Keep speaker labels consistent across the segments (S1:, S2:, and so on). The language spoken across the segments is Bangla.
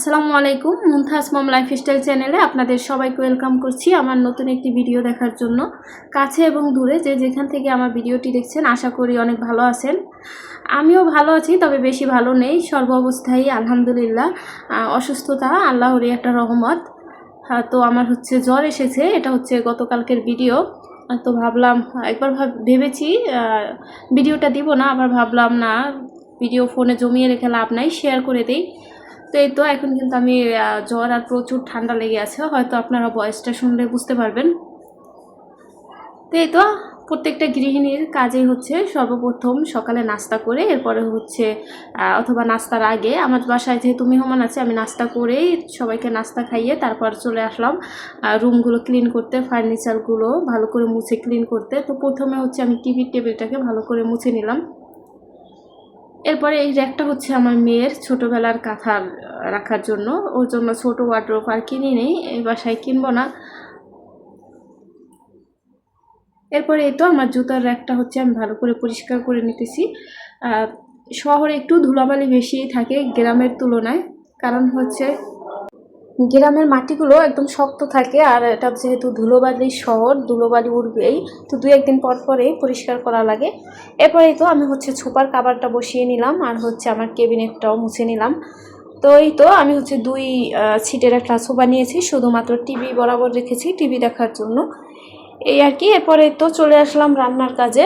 S1: আসসালামু আলাইকুম মুমতাজ মম লাইফস্টাইল চ্যানেলে আপনাদের সবাইকে ওয়েলকাম করছি আমার নতুন একটি ভিডিও দেখার জন্য। কাছে এবং দূরে যে যেখান থেকে আমার ভিডিওটি দেখছেন, আশা করি অনেক ভালো আছেন। আমিও ভালো আছি, তবে বেশি ভালো নেই, সর্ব অবস্থায় আলহামদুলিল্লাহ। অসুস্থতা, আল্লাহরই একটা রহমত। তো আমার হচ্ছে জ্বর এসেছে, এটা হচ্ছে গতকালকের ভিডিও তো ভাবলাম, একবার ভাব, ভেবেছি ভিডিওটা দিব না, আবার ভাবলাম না ভিডিও ফোনে জমিয়ে রেখে লাভ নাই শেয়ার করে দিই। তো এই তো, এখন কিন্তু আমি জ্বর আর প্রচুর ঠান্ডা লেগে আছে। হয়তো আপনারা ভয়েসটা শুনলে বুঝতে পারবেন। তো এই তো, প্রত্যেকটা গৃহিণীর কাজেই হচ্ছে সর্বপ্রথম সকালে নাস্তা করে, এরপরে হচ্ছে অথবা নাস্তার আগে। আমার বাসায় যেহেতু মেহমান আছে, আমি নাস্তা করেই সবাইকে নাস্তা খাইয়ে তারপর চলে আসলাম। রুমগুলো ক্লিন করতে, ফার্নিচারগুলো ভালো করে মুছে ক্লিন করতে। তো প্রথমে হচ্ছে আমি টিভির টেবিলটাকে ভালো করে মুছে নিলাম। এরপরে এই র্যাকটা হচ্ছে আমার মেয়ের ছোটোবেলার কাঁথা রাখার জন্য। ওর জন্য ছোটো ওয়ার্ড্রোপ আর কিনি নেই, এই বাসায় কিনবো না। এরপরে এই তো আমার জুতার র্যাকটা হচ্ছে আমি ভালো করে পরিষ্কার করে নিতেছি। শহরে একটু ধুলাবালি বেশি থাকে গ্রামের তুলনায়। কারণ হচ্ছে গ্রামের মাটিগুলো একদম শক্ত থাকে আর এটা যেহেতু ধুলোবালির শহর, ধুলোবালি উঠবেই তো দু একদিন পর পরেই পরিষ্কার করা লাগে। এরপরেই তো আমি হচ্ছে ছোপার কাবারটা বসিয়ে নিলাম আর হচ্ছে আমার কেবিনেটটাও মুছে নিলাম। তো এই তো আমি হচ্ছে দুই সিটের একটা সোফা নিয়েছি, শুধুমাত্র টিভি বরাবর রেখেছি টিভি দেখার জন্য। এই আর কি, এরপরে তো চলে আসলাম রান্নার কাজে।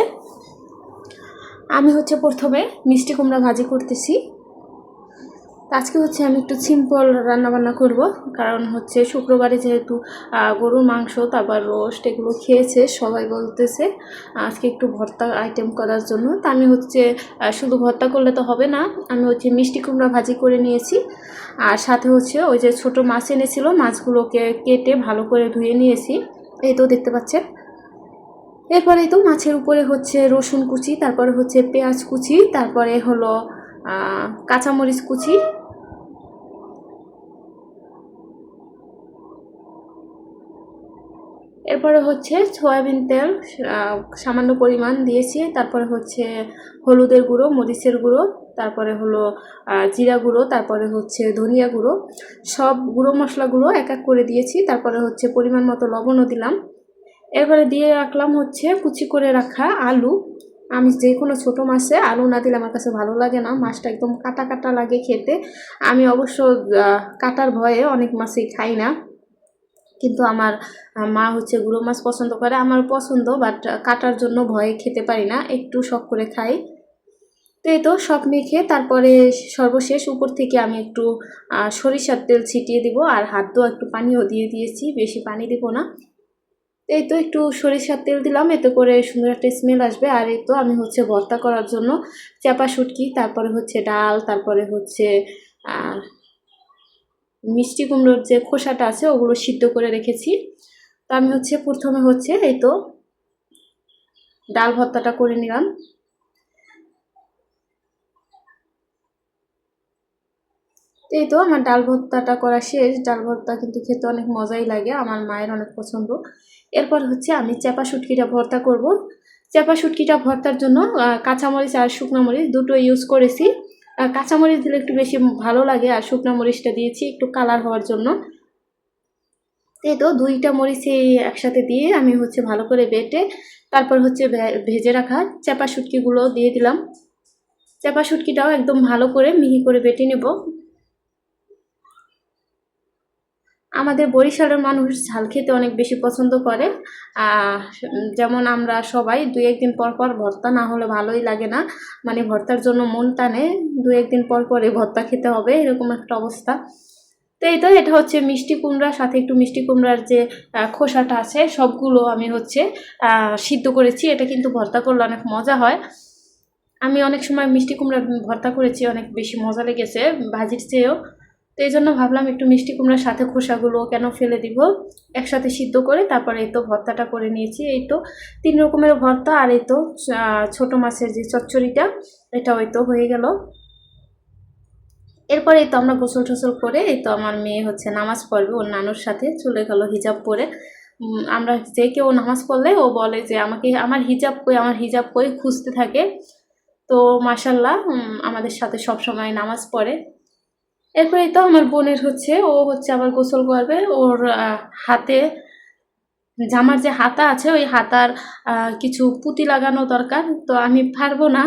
S1: আমি হচ্ছে প্রথমে মিষ্টি কুমড়া ভাজি করতেছি। আজকে হচ্ছে আমি একটু সিম্পল রান্নাবান্না করব, কারণ হচ্ছে শুক্রবারে যেহেতু গরুর মাংস, তারপর রোস্ট এগুলো খেয়েছে, সবাই বলতেছে, আজকে একটু ভর্তা আইটেম করার জন্য। তা আমি হচ্ছে শুধু ভর্তা করলে তো হবে না, আমি হচ্ছে মিষ্টি কুমড়া ভাজি করে নিয়েছি। আর সাথে হচ্ছে ওই যে ছোট মাছ এনেছিল, মাছগুলোকে কেটে ভালো করে ধুয়ে নিয়েছি। এই তো দেখতে পাচ্ছেন। এরপরে তো মাছের উপরে হচ্ছে রসুন কুচি, তারপরে হচ্ছে পেঁয়াজ কুচি, তারপরে হলো কাঁচামরিচ কুচি। এরপরে হচ্ছে সয়াবিন তেল সামান্য পরিমাণ দিয়েছি। তারপরে হচ্ছে হলুদের গুঁড়ো, মরিচের গুঁড়ো, তারপরে হলো জিরা গুঁড়ো, তারপরে হচ্ছে ধনিয়া গুঁড়ো। সব গুঁড়ো মশলাগুলো এক এক করে দিয়েছি। তারপরে হচ্ছে পরিমাণ মতো লবণও দিলাম। এরপরে দিয়ে রাখলাম হচ্ছে কুচি করে রাখা আলু। আমি যে কোনো ছোটো মাছে আলু না দিলে আমার কাছে ভালো লাগে না। মাছটা একদম কাটা কাটা লাগে খেতে। আমি অবশ্য কাটার ভয়ে অনেক মাছই খাই না। কিন্তু আমার মা হচ্ছে গুঁড়ো মাছ পছন্দ করে। আমার পছন্দ বাট কাটার জন্য ভয়ে খেতে পারি না। একটু শখ করে খাই। তো এই তো সব মেখে তারপরে সর্বশেষ উপর থেকে আমি একটু সরিষার তেল ছিটিয়ে দিব। আর হাত ধোয়া একটু পানিও দিয়ে দিয়েছি। বেশি পানি দিব না। তো এই তো একটু সরিষার তেল দিলাম, এতে করে সুন্দর একটা স্মেল আসবে। আর এই তো আমি হচ্ছে ভর্তা করার জন্য চাপা শুটকি, তারপরে হচ্ছে ডাল, তারপরে হচ্ছে মিষ্টি কুমড়োর যে খোসাটা আছে, ওগুলো সিদ্ধ করে রেখেছি। তো আমি হচ্ছে প্রথমে হচ্ছে এই তো ডাল ভর্তাটা করে নিলাম। এই তো আমার ডাল ভর্তাটা করা শেষ। ডাল ভর্তা কিন্তু খেতে অনেক মজাই লাগে, আমার মায়ের অনেক পছন্দ। এরপর হচ্ছে আমি চাপা শুটকিটা ভর্তা করব। চাপা শুটকিটা ভর্তার জন্য কাঁচামরিচ আর শুকনো মরিচ দুটো ইউজ করেছি। কাঁচামরিচ দিলে একটু বেশি ভালো লাগে আর শুকনো মরিচটা দিয়েছি একটু কালার হওয়ার জন্য। এই তো দুইটা মরিচই একসাথে দিয়ে আমি হচ্ছে ভালো করে বেটে তারপর হচ্ছে ভেজে রাখা চাপা শুটকিগুলো দিয়ে দিলাম। চাপা শুটকিটাও একদম ভালো করে মিহি করে বেটে নেব। আমাদের বরিশালের মানুষ ঝাল খেতে অনেক বেশি পছন্দ করে। যেমন আমরা সবাই দু একদিন পর পর ভর্তা না হলে ভালোই লাগে না। মানে ভর্তার জন্য মন টানে দু একদিন পর পরে ভর্তা খেতে হবে, এরকম একটা অবস্থা। তো এই তো, এটা হচ্ছে মিষ্টি কুমড়ার সাথে একটু মিষ্টি কুমড়ার যে খোসাটা আছে, সবগুলো আমি হচ্ছে সিদ্ধ করেছি। এটা কিন্তু ভর্তা করলে অনেক মজা হয়। আমি অনেক সময় মিষ্টি কুমড়া ভর্তা করেছি, অনেক বেশি মজা লেগেছে ভাজির চেয়েও। তো এই জন্য ভাবলাম একটু মিষ্টি কুমড়ার সাথে খোসাগুলো কেন ফেলে দিব? একসাথে সিদ্ধ করে তারপরে এই তো ভর্তাটা করে নিয়েছি। এই তো তিন রকমের ভর্তা আর এই তো ছোট মাছের যে চচ্চড়িটা এটা ওই তো হয়ে গেল। এরপরে এই তো আমরা গোসল টোসল করে এই তো আমার মেয়ে হচ্ছে নামাজ পড়বে, ওর নানুর সাথে চলে গেল হিজাব পরে। আমরা যে কেউ নামাজ পড়লে ও বলে যে আমাকে, আমার হিজাব কই, আমার হিজাব কই খুঁজতে থাকে। তো মাসাল্লাহ আমাদের সাথে সব সময় নামাজ পড়ে। এরপরে তো আমার বোনের হচ্ছে, ও হচ্ছে আবার গোসল করবে, ওর হাতে জামার যে হাতা আছে, ওই হাতার কিছু পুঁতি লাগানো দরকার, তো আমি পারব না।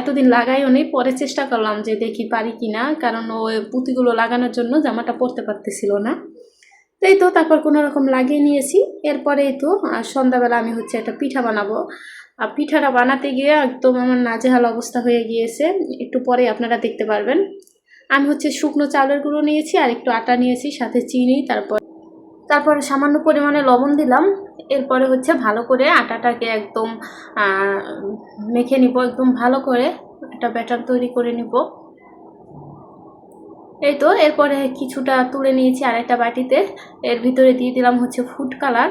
S1: এতদিন লাগাইও নি পরে চেষ্টা করলাম যে দেখি পারি কি না কারণ ওই পুঁতিগুলো লাগানোর জন্য জামাটা পরতে পারতেছিল না। এই তো তারপর কোনো রকম লাগিয়ে নিয়েছি, এরপরে এই তো সন্ধ্যাবেলা আমি হচ্ছে একটা পিঠা বানাবো। আর পিঠাটা বানাতে গিয়ে একদম আমার নাজেহাল অবস্থা হয়ে গিয়েছে, একটু পরে আপনারা দেখতে পারবেন। আমি হচ্ছে শুকনো চাউলের গুঁড়ো নিয়েছি, আর একটু আটা নিয়েছি, সাথে চিনি, তারপর তারপর সামান্য পরিমাণে লবণ দিলাম। এরপরে হচ্ছে ভালো করে আটাটাকে একদম মেখে নিব, একদম ভালো করে একটা ব্যাটার তৈরি করে নিব। এই তো, এরপরে কিছুটা তুলে নিয়েছি আরেকটা বাটিতে। এর ভিতরে দিয়ে দিলাম হচ্ছে ফুড কালার।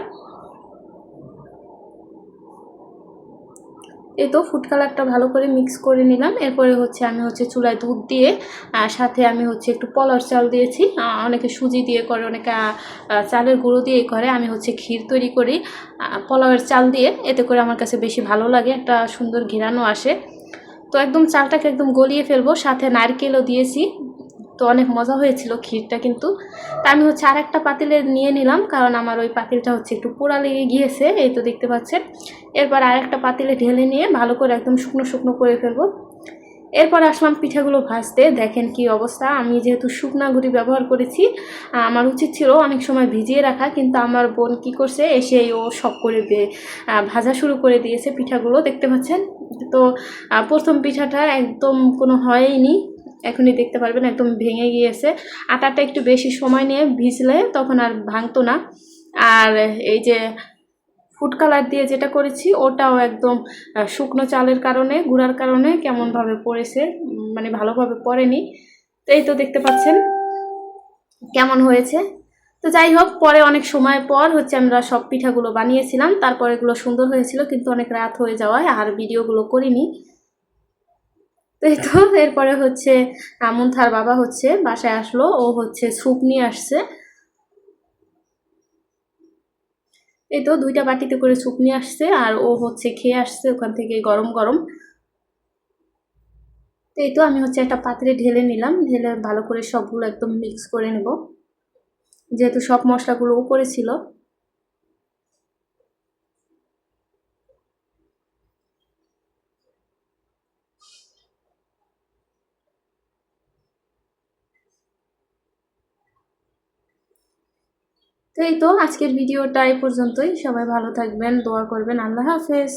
S1: এই তো ফুড কালারটা ভালো করে মিক্স করে নিলাম। এরপরে হচ্ছে আমি হচ্ছে চুলায় দুধ দিয়ে সাথে আমি হচ্ছে একটু পলার চাল দিয়েছি। অনেকে সুজি দিয়ে করে, অনেকে চালের গুঁড়ো দিয়ে করে। আমি হচ্ছে ক্ষীর তৈরি করি পোলাওয়ের চাল দিয়ে। এতে করে আমার কাছে বেশি ভালো লাগে, একটা সুন্দর ঘেরানো আসে। তো একদম চালটাকে একদম গলিয়ে ফেলব। সাথে নারকেলও দিয়েছি। তো অনেক মজা হয়েছিল ক্ষীরটা কিন্তু। তা আমি হচ্ছে আর একটা পাতিলে নিয়ে নিলাম, কারণ আমার ওই পাতিলটা হচ্ছে একটু পোড়া লেগে গিয়েছে, এই তো দেখতে পাচ্ছেন। এরপর আর একটা পাতিলে ঢেলে নিয়ে ভালো করে একদম শুকনো শুকনো করে ফেলব। এরপর আসলাম পিঠাগুলো ভাজতে, দেখেন কি অবস্থা। আমি যেহেতু শুকনা গুঁড়ি ব্যবহার করেছি আমার উচিত ছিল অনেক সময় ভিজিয়ে রাখা, কিন্তু আমার বোন কি করছে, এসে ও সব করে ভাজা শুরু করে দিয়েছে পিঠাগুলো, দেখতে পাচ্ছেন? তো প্রথম পিঠাটা একদম কোনো হয়নি এখনই দেখতে পারবেন, একদম ভেঙে গিয়েছে। আটাটা একটু বেশি সময় নিয়ে ভিজলে তখন আর ভাঙতো না। আর এই যে ফুড কালার দিয়ে যেটা করেছি, ওটাও একদম শুকনো চালের কারণে, গুঁড়ার কারণে কেমনভাবে পড়েছে মানে ভালোভাবে পড়েনি। তো এই তো দেখতে পাচ্ছেন কেমন হয়েছে। তো যাই হোক, পরে অনেক সময় পর হচ্ছে আমরা সব পিঠাগুলো বানিয়েছিলাম। তারপর এগুলো সুন্দর হয়েছিল, কিন্তু অনেক রাত হয়ে যাওয়ায় আর ভিডিওগুলো করিনি। তো এই তো, এরপরে হচ্ছে আমন্থার বাবা হচ্ছে, বাসায় আসলো, ও হচ্ছে স্যুপ নিয়ে আসছে। এই তো, দুইটা বাটিতে করে স্যুপ নিয়ে আসছে, আর ও হচ্ছে খেয়ে আসছে ওখান থেকে গরম গরম। এই তো, আমি হচ্ছে একটা পাত্রে ঢেলে নিলাম, ঢেলে ভালো করে সবগুলো একদম মিক্স করে নেব। যেহেতু সব মশলাগুলো উপরে ছিল তো এই তো আজকের ভিডিওটা এই পর্যন্তই। সবাই ভালো থাকবেন দোয়া করবেন। আল্লাহ হাফেজ।